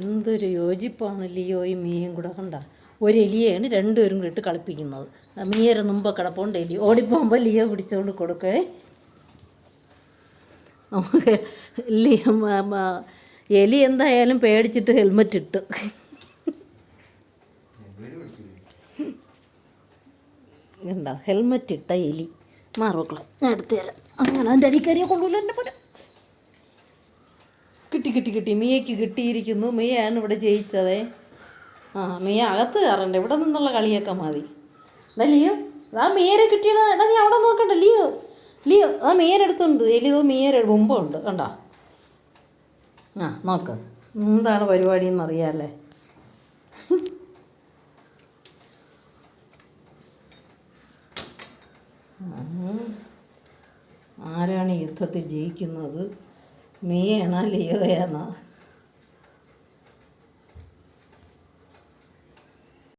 എന്തൊരു യോജിപ്പാണ് ലിയോയും മീയും കൂടെ കണ്ട? ഒരു എലിയാണ് രണ്ടുപേരും കൂടെ ഇട്ട് കളിപ്പിക്കുന്നത്. മീയരെ മുമ്പ് കിടപ്പുണ്ട് എലി. ഓടിപ്പോകുമ്പോൾ ലിയോ പിടിച്ചുകൊണ്ട് കൊടുക്കേ. നമുക്ക് ലിയോ എലി എന്തായാലും പേടിച്ചിട്ട് ഹെൽമെറ്റ് ഇട്ട്. ഉണ്ടോ ഹെൽമെറ്റ് ഇട്ട എലി. മാറുക്കളെ ഞാൻ എടുത്തു തരാം. അങ്ങനെ എന്റെ അടിക്കാരിയെ കൊണ്ടുപോലെ എന്റെ പടം കിട്ടി കിട്ടി കിട്ടി. മിയയ്ക്ക് കിട്ടിയിരിക്കുന്നു. മിയയാണ് ഇവിടെ ജയിച്ചതേ. ആ മിയ അകത്ത് കയറണ്ട. ഇവിടെ നിന്നുള്ള കളിയൊക്കെ മതി. എടാ ലിയോ. ആ മീയരെ കിട്ടിയടാ. എടാ നീ അവിടെ നോക്കണ്ട. ലിയോ. ലിയോ. ആ മീയരെടുത്തുണ്ട് എലിതോ മീയരെ മുമ്പുണ്ട് കണ്ടോ? ആ നോക്ക്. എന്താണ് പരിപാടി എന്നറിയാമല്ലേ ആരാണ് യുദ്ധത്തിൽ ജയിക്കുന്നത്? മിയയാണോ ലിയോയാണോ